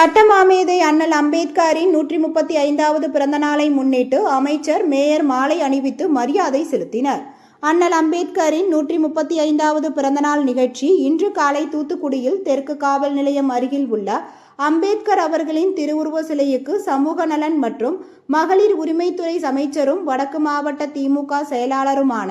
சட்டமாமேதை அண்ணல் அம்பேத்கரின் நூற்றி முப்பத்தி ஐந்தாவது பிறந்தநாளை முன்னிட்டு அமைச்சர் மேயர் மாலை அணிவித்து மரியாதை செலுத்தினர். அண்ணல் அம்பேத்கரின் நூற்றி முப்பத்தி ஐந்தாவது பிறந்தநாள் நிகழ்ச்சி இன்று காலை தூத்துக்குடியில் தெற்கு காவல் நிலையம் அருகில் உள்ள அம்பேத்கர் அவர்களின் திருவுருவ சிலைக்கு சமூக நலன் மற்றும் மகளிர் உரிமைத்துறை அமைச்சரும் வடக்கு மாவட்ட திமுக செயலாளருமான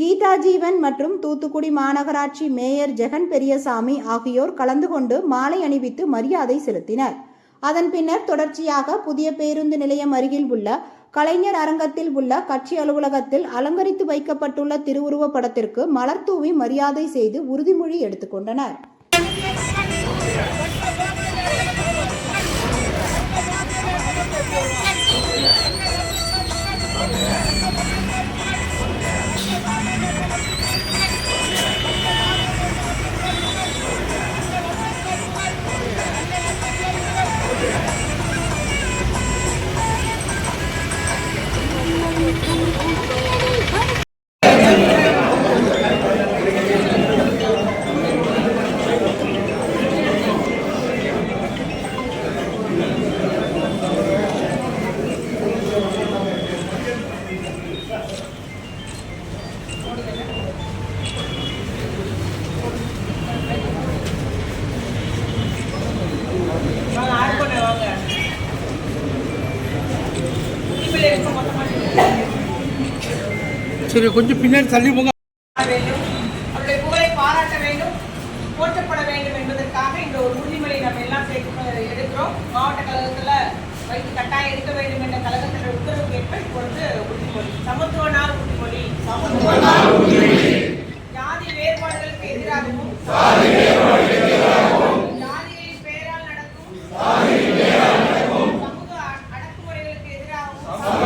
கீதா ஜீவன் மற்றும் தூத்துக்குடி மாநகராட்சி மேயர் ஜெகன் பெரியசாமி ஆகியோர் கலந்து கொண்டு மாலை அணிவித்து மரியாதை செலுத்தினர். அதன் பின்னர் தொடர்ச்சியாக புதிய பேருந்து நிலையம் அருகில் உள்ள கலைஞர் அரங்கத்தில் உள்ள கட்சி அலுவலகத்தில் அலங்கரித்து வைக்கப்பட்டுள்ள திருவுருவ படத்திற்கு மலர் தூவி மரியாதை செய்து உறுதிமொழி எடுத்துக்கொண்டனர் சரி கொஞ்சம் பின்னாடி தள்ளி போங்க. அவருடைய புகழை பாராட்ட வேண்டும். போற்றப்பட வேண்டும் என்பதற்காக இந்த ஒரு உறுதிமொழி நம்ம எல்லாம் எடுக்கிறோம். மாவட்ட கழகத்தில் வைத்து கட்டாயம் எடுக்க வேண்டும் என்ற கழகத்தில் உத்தரவு கேட்ப இப்போ வந்து உறுதிமொழி. சமத்துவ நாள் உறுதிமொழி. சமத்துவ நாள் உறுதிமொழி. ஜாதி வேறுபாடுகளுக்கு எதிராகவும் சமூக அடக்குமுறைகளுக்கு எதிராகவும்